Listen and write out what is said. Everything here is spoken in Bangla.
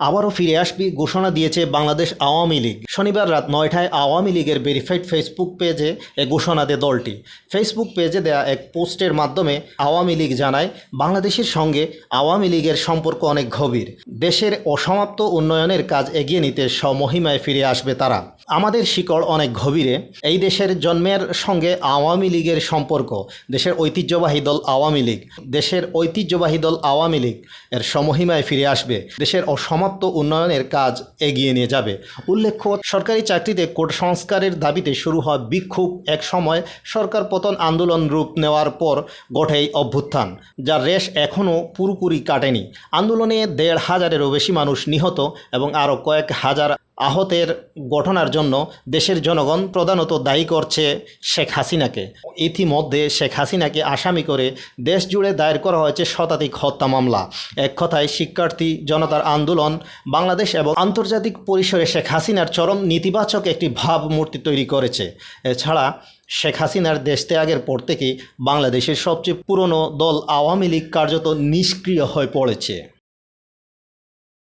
আবারও ফিরে আসবি, ঘোষণা দিয়েছে বাংলাদেশ আওয়ামী লীগ। শনিবার রাত নয়টায় আওয়ামী লীগের ভেরিফাইড ফেসবুক পেজে এ ঘোষণা দেয় দলটি। ফেসবুক পেজে দেয়া এক পোস্টের মাধ্যমে আওয়ামী লীগ জানায়, বাংলাদেশের সঙ্গে আওয়ামী লীগের সম্পর্ক অনেক গভীর। দেশের অসমাপ্ত উন্নয়নের কাজ এগিয়ে নিতে স্বমহিমায় ফিরে আসবে তারা। আমাদের শিকড় অনেক গভীরে। এই দেশের জন্মের সঙ্গে আওয়ামী লীগের সম্পর্ক, দেশের ঐতিহ্যবাহী দল আওয়ামী লীগ, দেশের ঐতিহ্যবাহী দল আওয়ামী লীগ, এর সমহিমায় ফিরে আসবে, দেশের অসমাপ্ত উন্নয়নের কাজ এগিয়ে নিয়ে যাবে। উল্লেখ্য, সরকারি চাকরিতে কোট সংস্কারের দাবিতে শুরু হওয়া বিক্ষোভ এক সময় সরকার পতন আন্দোলন রূপ নেওয়ার পর গঠে অভ্যুত্থান, যার রেশ এখনও পুরোপুরি কাটেনি। আন্দোলনে দেড় হাজারেরও বেশি মানুষ নিহত এবং আরও কয়েক হাজার আহতের ঘটনার জন্য দেশের জনগণ প্রধানত দায়ী করছে শেখ হাসিনাকে। ইতিমধ্যে শেখ হাসিনাকে আসামি করে দেশ জুড়ে দায়ের করা হয়েছে শতাধিক হত্যা মামলা। এক কথায়, শিক্ষার্থী জনতার আন্দোলন বাংলাদেশ এবং আন্তর্জাতিক পরিসরে শেখ হাসিনার চরম নেতিবাচক একটি ভাবমূর্তি তৈরি করেছে। এছাড়া, শেখ হাসিনার দেশ ত্যাগের পর থেকেই বাংলাদেশের সবচেয়ে পুরনো দল আওয়ামী লীগ কার্যত নিষ্ক্রিয় হয়ে পড়েছে।